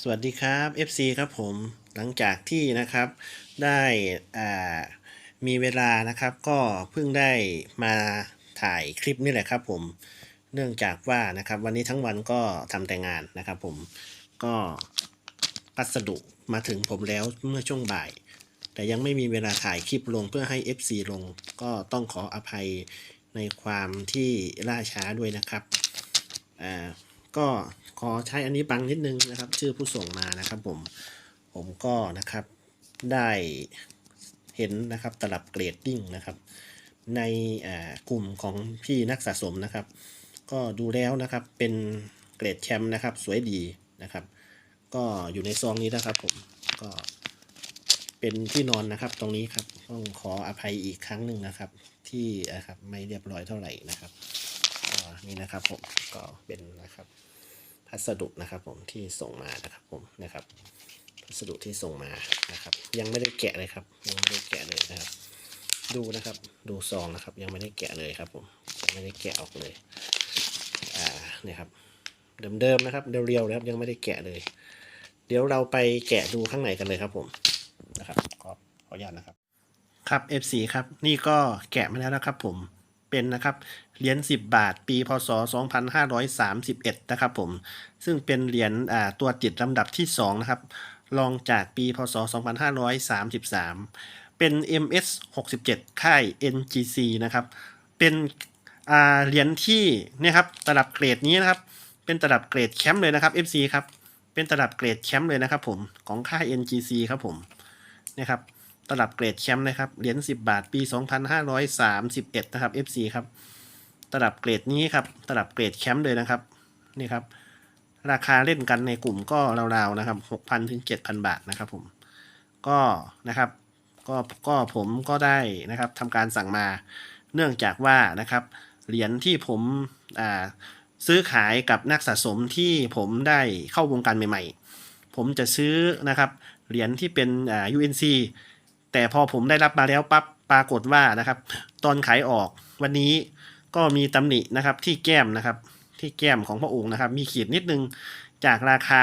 สวัสดีครับ FC ครับผมหลังจากที่นะครับได้อ่ามีเวลานะครับ ก็เพิ่งได้มาถ่ายคลิปนี่แหละครับ ผมเนื่องจากว่านะครับ วันนี้ทั้งวันก็ทำแต่งานนะครับ ผมก็พัสดุมาถึงผมแล้วเมื่อช่วงบ่าย แต่ยังไม่มีเวลาถ่ายคลิปลงเพื่อให้ FC ลง ก็ต้องขออภัยในความที่ล่าช้าด้วยนะครับอ่า ก็ขอใช้อันนี้บังนิดนึงนะครับ ชื่อผู้ส่งมานะครับผมผมก็นะครับได้เห็นนะครับตลับเกรดดิ้งนะครับในกลุ่มของพี่นักสะสมนะครับ ก็ดูแล้วนะครับเป็นเกรดแชมป์นะครับ สวยดีนะครับ ก็อยู่ในซองนี้นะครับผมก็เป็นที่นอนนะครับตรงนี้ครับต้องขออภัยอีกครั้งหนึ่งนะครับ ที่นะครับไม่เรียบร้อยเท่าไหร่นะครับก็นี่นะครับผมก็เป็นนะครับ พัสดุนะครับผมที่ส่งมานะครับผมนะครับพัสดุที่ส่งมานะครับ ยังไม่ได้แกะเลยครับ ยังไม่ได้แกะเลยนะครับ ดูนะครับดูซองนะครับ ยังไม่ได้แกะเลยครับผมยังไม่ได้แกะออกเลยอ่าเนี่ยครับเดิมๆนะครับเรียวๆนะครับยังไม่ได้แกะเลย เดี๋ยวเราไปแกะดูข้างในกันเลยครับผมนะครับขอขออนุญาตนะครับครับ FC ครับนี่ก็แกะมาแล้วนะครับผม เป็นนะครับเหรียญ10 บาท ปีพศ 2531 นะครับผมซึ่งเป็นเหรียญตัวติดลำดับที่2นะครับรองจากปีพศ 2533 เป็น MS 67 ค่าย NGC นะครับเป็นเหรียญที่เนี่ยครับตลับเกรดนี้นะครับเป็นตลับเกรดแชมป์เลยนะครับ FC ครับเป็นตลับเกรดแชมป์เลยนะครับผมของค่าย NGC ครับผมนะครับ ตลับเกรดแชมป์นะครับ เหรียญ10 บาทปี 2531 นะครับ FC ครับ ตลับเกรดนี้ครับ ตลับเกรดแชมป์เลยนะครับ นี่ครับ ราคาเล่นกันในกลุ่มก็ราวๆนะครับ 6,000 ถึง 7,000 บาทนะครับผม ก็นะครับ ก็ก็ผมก็ได้นะครับทำการสั่งมา เนื่องจากว่านะครับ เหรียญที่ผมอ่าซื้อขายกับนักสะสมที่ผมได้เข้าวงการใหม่ ๆ ผมจะซื้อนะครับ เหรียญที่เป็นอ่า UNC แต่พอผมได้รับมาแล้วปั๊บปรากฏว่านะครับ ตอนขายออกวันนี้ก็มีตำหนินะครับที่แก้มนะครับ ที่แก้มของพระองค์นะครับ มีขีดนิดนึงจากราคา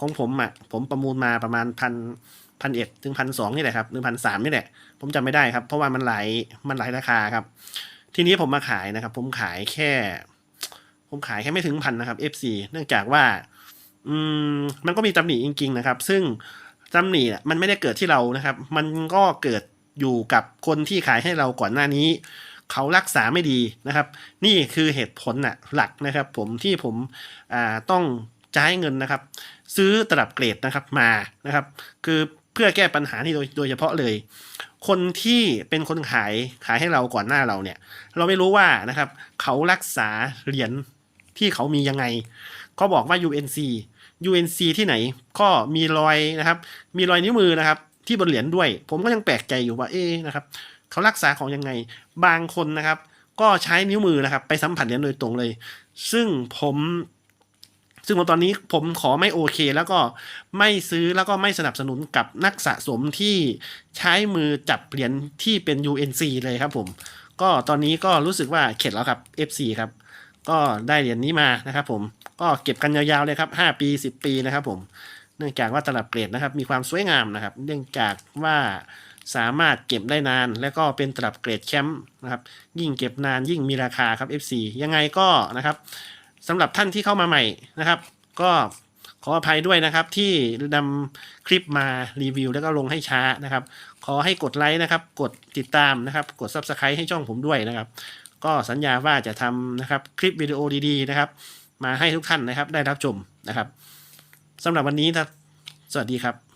ของผมอะผมประมูลมาประมาณพันพันเอ็ดถึงพันสองนี่แหละครับหรือพันสามนี่แหละ ผมจำไม่ได้ครับ เพราะว่ามันหลายมันหลายราคาครับ ทีนี้ผมมาขายนะครับ ผมขายแค่ ผมขายแค่ไม่ถึงพันนะครับ FC เนื่องจากว่า อืมมันก็มีตำหนิจริง ๆ นะครับ ซึ่ง ตำหนิอ่มันไม่ได้เกิดที่เรานะครับ มันก็เกิดอยู่กับคนที่ขายให้เราก่อนหน้านี้ เขารักษาไม่ดีนะครับ นี่คือเหตุผลน่ะหลักนะครับ ผมที่ผมต้องจ่ายเงินนะครับ ซื้อตลับเกรดนะครับมานะครับ คือเพื่อแก้ปัญหานี้โดยโดยเฉพาะเลย คนที่เป็นคนขายขายให้เราก่อนหน้าเราเนี่ย เราไม่รู้ว่านะครับ เขารักษาเหรียญที่เขามียังไง เขาบอกว่า UNC UNC ที่ไหนก็มีรอยนะครับ มีรอยนิ้วมือนะครับ ที่บนเหรียญด้วย ผมก็ยังแปลกใจอยู่ว่าเอ๊ะนะครับเขารักษาของยังไง บางคนนะครับ ก็ใช้นิ้วมือนะครับ ไปสัมผัสเหรียญโดยตรงเลย ซึ่งผมซึ่งตอนนี้ผมขอไม่โอเค แล้วก็ไม่ซื้อแล้วก็ไม่สนับสนุนกับนักสะสมที่ใช้มือจับเหรียญที่เป็น UNC เลยครับผม ก็ตอนนี้ก็รู้สึกว่าเข็ดแล้วครับ FC ครับ ก็ได้เหรียญนี้มานะครับผม ก็เก็บกันยาวๆเลยครับ 5 ปี 10 ปีนะครับผมเนื่องจากว่าตลับเกรดนะครับมีความสวยงามนะครับ เนื่องจากว่าสามารถเก็บได้นาน และก็เป็นตลับเกรดแชมป์นะครับ ยิ่งเก็บนานยิ่งมีราคาครับ FC ยังไงก็นะครับสำหรับท่านที่เข้ามาใหม่นะครับ ก็ขออภัยด้วยนะครับที่นำคลิปมารีวิว แล้วก็ลงให้ช้านะครับ ขอให้กดไลค์นะครับ กดติดตามนะครับ กด Subscribe ให้ช่องผมด้วยนะครับ ก็สัญญาว่าจะทำนะครับคลิปวิดีโอดีๆนะครับ มาให้ทุกท่านนะครับ ได้รับชมนะครับสำหรับวันนี้นะสวัสดีครับ